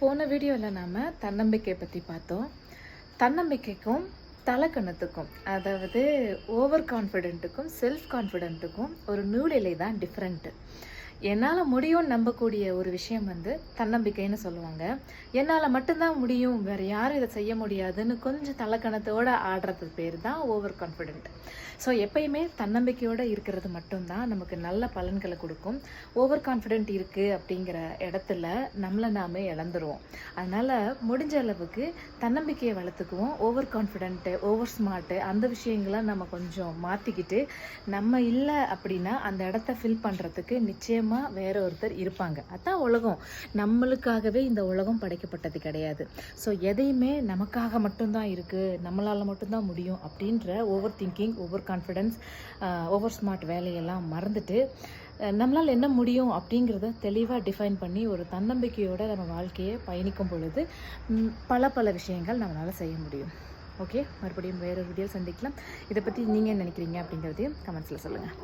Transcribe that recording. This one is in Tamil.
போன வீடியோவில் நாம் தன்னம்பிக்கை பற்றி பார்த்தோம். தன்னம்பிக்கைக்கும் தலக்கணத்துக்கும் அதாவது ஓவர் கான்ஃபிடென்ட்டுக்கும் செல்ஃப் கான்ஃபிடென்ட்டுக்கும் ஒரு நூலிலை தான் டிஃப்ரெண்ட்டு என்னால் முடியும்னு நம்பக்கூடிய ஒரு விஷயம் வந்து தன்னம்பிக்கைன்னு சொல்லுவாங்க. என்னால் மட்டும்தான் முடியும் வேறு யாரும் இதை செய்ய முடியாதுன்னு கொஞ்சம் தலக்கணத்தோடு ஆடுறது பேர் தான் ஓவர் கான்ஃபிடென்ட் ஸோ எப்பயுமே தன்னம்பிக்கையோடு இருக்கிறது மட்டும்தான் நமக்கு நல்ல பலன்களை கொடுக்கும். ஓவர் கான்ஃபிடென்ட் இருக்குது அப்படிங்கிற இடத்துல நம்மளை நாமே இழந்துருவோம். அதனால் முடிஞ்ச அளவுக்கு தன்னம்பிக்கையை வளர்த்துக்குவோம். ஓவர் கான்ஃபிடென்ட்டு ஓவர் ஸ்மார்ட்டு அந்த விஷயங்களை நம்ம கொஞ்சம் மாற்றிக்கிட்டு நம்ம இல்லை அப்படின்னா அந்த இடத்த ஃபில் பண்ணுறதுக்கு நிச்சயம் நிச்சயமாக வேற ஒருத்தர் இருப்பாங்க. அதான் உலகம். நம்மளுக்காகவே இந்த உலகம் படைக்கப்பட்டது கிடையாது. ஸோ எதையுமே நமக்காக மட்டும்தான் இருக்குது நம்மளால் மட்டும்தான் முடியும் அப்படின்ற over thinking over confidence over smart வேலையெல்லாம் மறந்துட்டு நம்மளால் என்ன முடியும் அப்படிங்கிறத தெளிவாக டிஃபைன் பண்ணி ஒரு தன்னம்பிக்கையோடு நம்ம வாழ்க்கையை பயணிக்கும் பொழுது பல பல விஷயங்கள் நம்மளால் செய்ய முடியும். ஓகே மறுபடியும் வேற வீடியோ சந்திக்கலாம். இதை பற்றி நீங்கள் என்ன நினைக்கிறீங்க அப்படிங்கிறதையும் கமெண்ட்ஸில் சொல்லுங்கள்